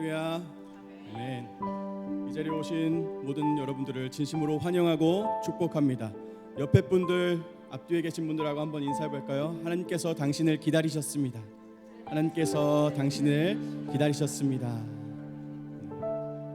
할렐루야. 아멘. 이 자리에 오신 모든 여러분들을 진심으로 환영하고 축복합니다. 옆에 분들 앞뒤에 계신 분들하고 한번 인사해 볼까요? 하나님께서 당신을 기다리셨습니다. 하나님께서 당신을 기다리셨습니다.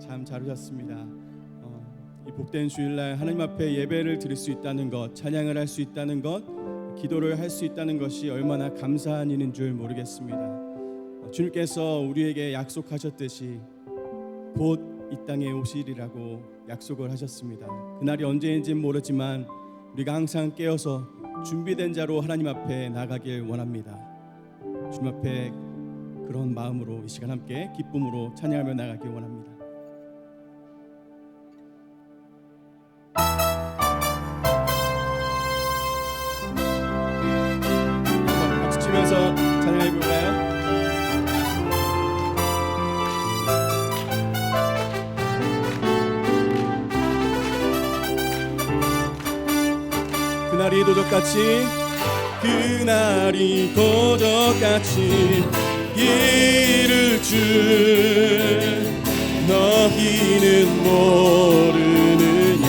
참 잘 오셨습니다. 어, 이 복된 주일날 하나님 앞에 예배를 드릴 수 있다는 것, 찬양을 할 수 있다는 것, 기도를 할 수 있다는 것이 얼마나 감사한 일인 줄 모르겠습니다. 어, 주님께서 우리에게 약속하셨듯이 곧 이 땅에 오시리라고 약속을 하셨습니다. 그날이 언제인지는 모르지만 우리가 항상 깨어서 준비된 자로 하나님 앞에 나가길 원합니다. 주님 앞에 그런 마음으로 이 시간 함께 기쁨으로 찬양하며 나가길 원합니다. 박수 치면서 찬양해 볼까요? 도적같이 그날이 도적같이 이를 줄 너희는 모르느냐.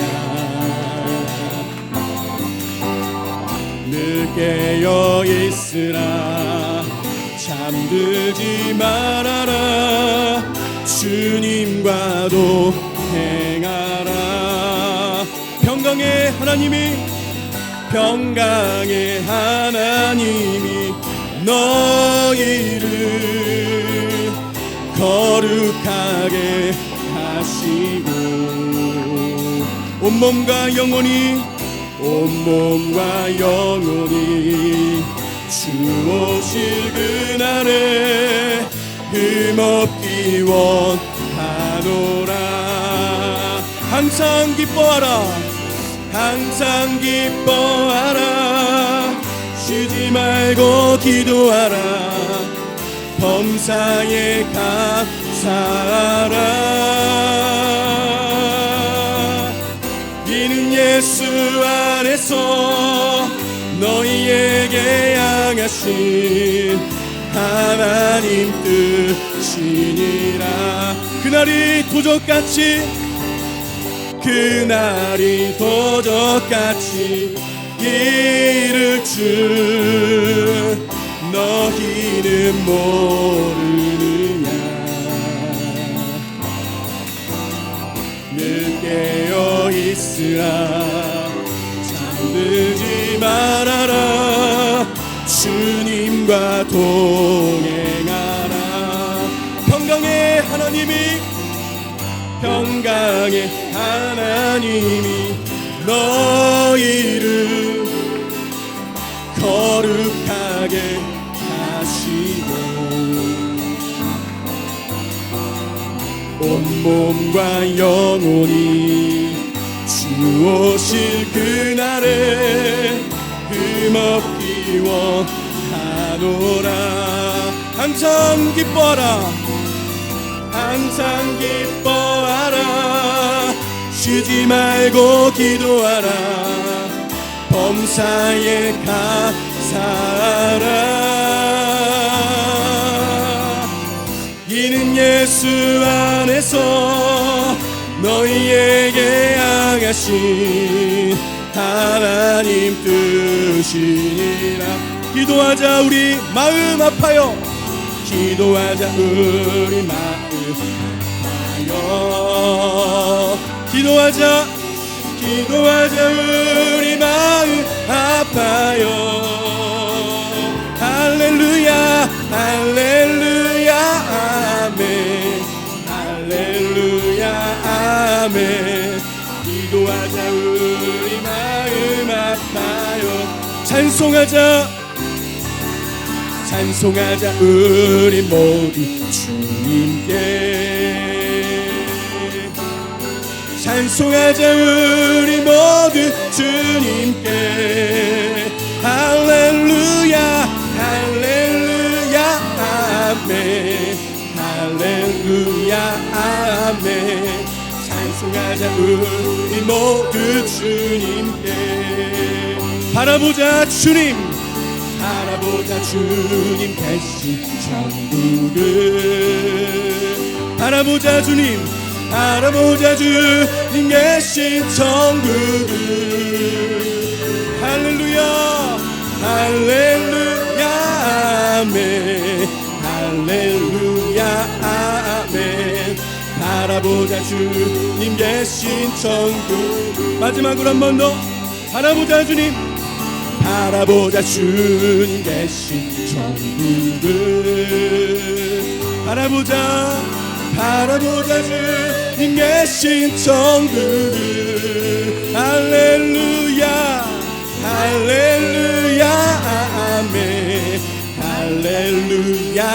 늘 깨어 있으라. 잠들지 말아라. 주님과도 행하라. 평강의 하나님이 평강의 하나님이 너희를 거룩하게 하시고 온몸과 영혼이 온몸과 영혼이 주 오실 그날에 흠없기 원하노라. 항상 기뻐하라 항상 기뻐하라. 쉬지 말고 기도하라. 범사에 감사하라. 이는 예수 안에서 너희에게 향하신 하나님 뜻이니라. 그날이 도적같이 그날이 도적같이 이를 줄 너희는 모르느냐? 늘 깨어 있으라. 잠들지 말아라. 주님과 동행하라. 평강의 하나님이 평강의 하나님이 너희를 거룩하게 하시고 온몸과 영혼이 주 오실 그날에 흠없기 원하노라. 항상 기뻐라. 항상 기뻐하라 쉬지 말고 기도하라. 범사에 감사하라. 이는 예수 안에서 너희에게 향하신 하나님 뜻이니라. 기도하자 우리 마음 아파요. 기도하자 우리 마음 아파요 기도하자. 기도하자. 우리 마음 아파요. 할렐루야 할렐루야 아멘. 할렐루야 아멘. 기도하자. 우리 마음 아파요. 찬송하자. 찬송하자. 우리 모두 주님께 찬송하자 우리 모두 주님께. 할렐루야 할렐루야 아멘. 할렐루야 아멘. 찬송하자 우리 모두 주님께. 바라보자 주님. 바라보자 주님. 대신 천국을. 바라보자 주님 바라보자 주님 계신 천국을 할렐루야 할렐루야 아멘. 할렐루야 아멘. 바라보자 주님 계신 천국 마지막으로 한 번 더. 바라보자 주님. 바라보자 주님 계신 천국을 바라보자 주님 계신 천국을. 할렐루야 할렐루야 아멘. 할렐루야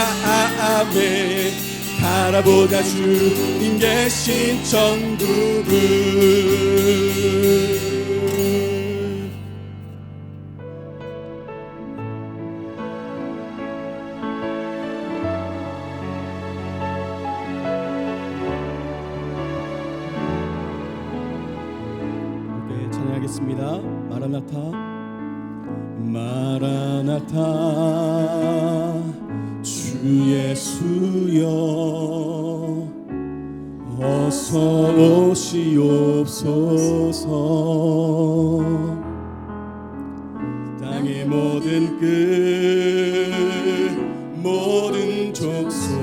아멘. 바라보자 주님 계신 천국을 찬양하겠습니다. 마라나타. 마라나타. 주 예수여 어서 오시옵소서. 땅의 모든 끝 모든 족속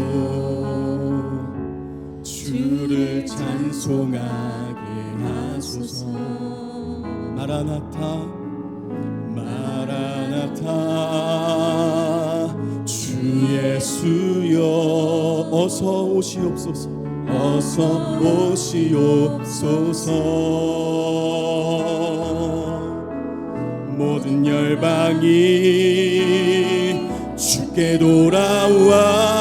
주를 찬송하게 하소서 마라나타 마라나타 주 예수여 어서 오시옵소서. 어서 오시옵소서. 모든 열방이 주께 돌아와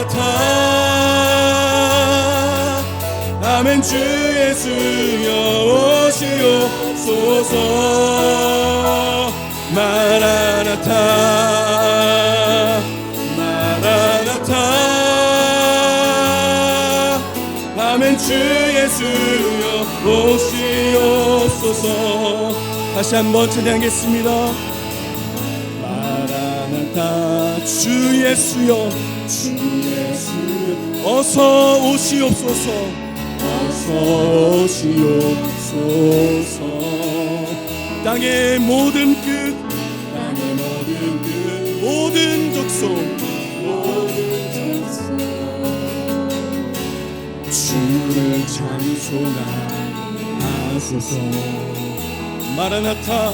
나타 아멘 주 예수여 오시옵소서. 마라나타 마라나타. 아멘 주 예수여 오시옵소서. 다시 한번 찬양하겠습니다. 마라나타 주 예수여 주 어서 오시옵소서. 어서 오시옵소서. 땅의 모든 끝 땅의 모든 끝 모든 족속. 모든 족속 주를 찬송하소서. 마라나타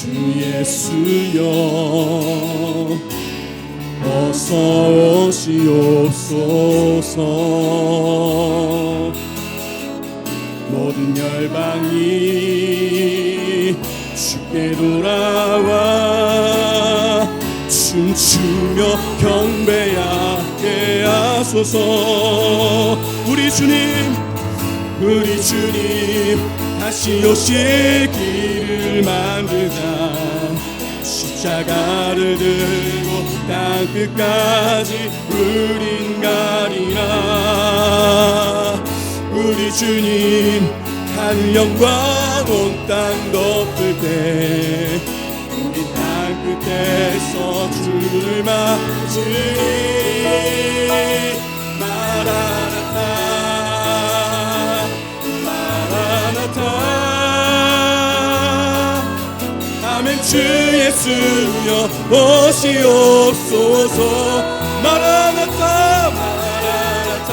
주 예수여 어서 오시옵소서. 모든 열방이 주께 돌아와 춤추며 경배하게 하소서. 우리 주님 우리 주님 다시 만들자 십자가를 들고 땅 끝까지 우린 가리라. 우리 주님 하늘 영광 온땅 덮을 때 우리 땅 끝에서 주를 맞으리. 마라나타 마라나타 아멘 주 예수여 오시옵소서. 마라나타 마라나타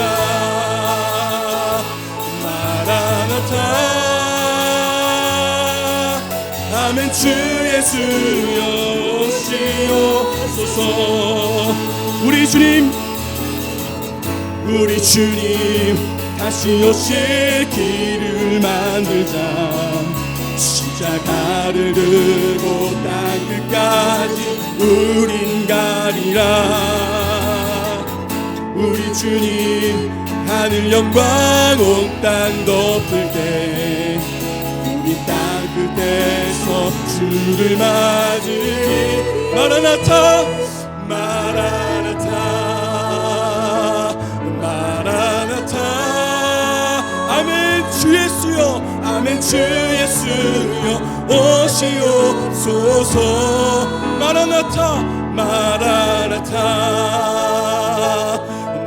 마라나타 아멘 주 예수여 오시옵소서. 우리 주님 우리 주님 다시 오실 길을 만들자 십자가를 들고 땅 끝까지 우린 가리라. 우리 주님 하늘 영광 온 땅 덮을 때 우리 땅 끝에서 주를 맞으니 마라나타 마라 아멘 주 예수여 오시옵소서. 마라나타 마라나타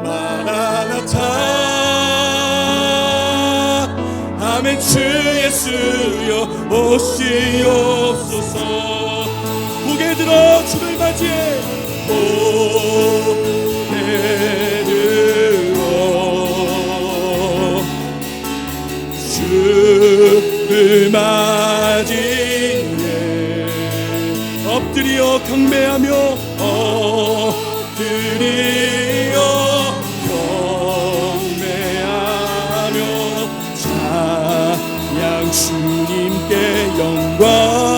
마라나타. 아멘 주 예수여 오시옵소서. 고개 들어 주를 맞이해 경배하며 엎드려 경배하며 찬양 주님께 영광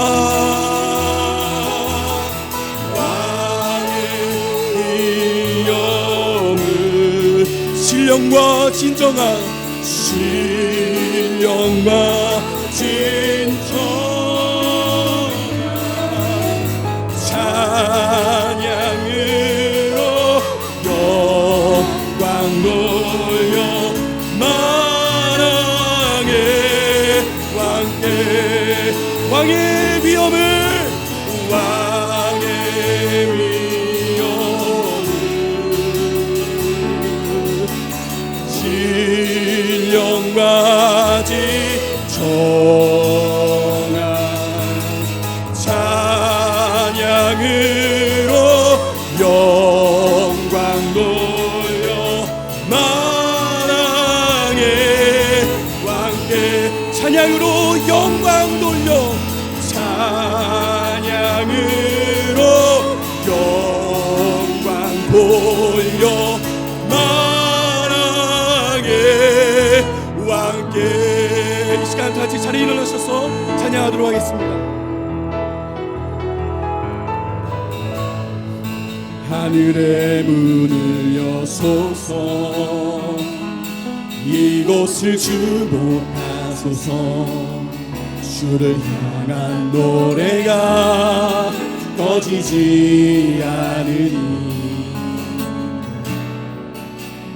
신령과 진정한 신 왕의 위엄을 왕 찬양으로 영광 돌려 찬양으로 영광 돌려 만왕의 왕께 이 시간 같이 자리에 일어나셔서 찬양하도록 하겠습니다. 하늘의 문을 여소서 이곳을 주목하 소서. 주를 향한 노래가 꺼지지 않으니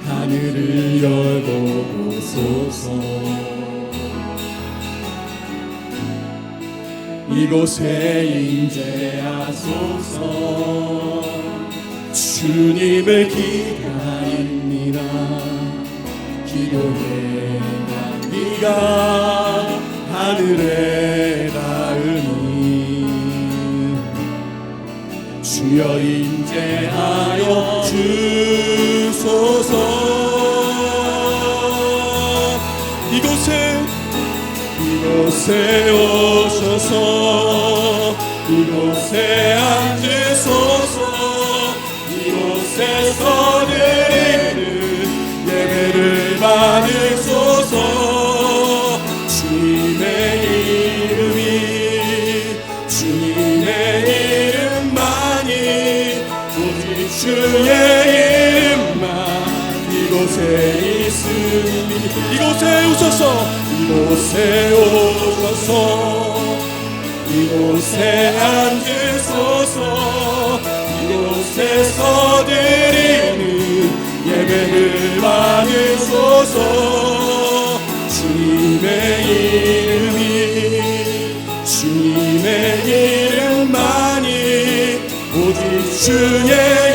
하늘을 열고 보소서. 이곳에 임재하소서. 주님을 기다립니다. 기도의 향기가 하늘에 닿으니 주여 임재하여 주소서. 이곳에 이곳에 오셔서 이곳에 이곳에 오셔서 이곳에 앉으소서. 이곳에 서 드리는 예배를 받으소서. 주님의 이름이 주님의 이름만이 오직 주의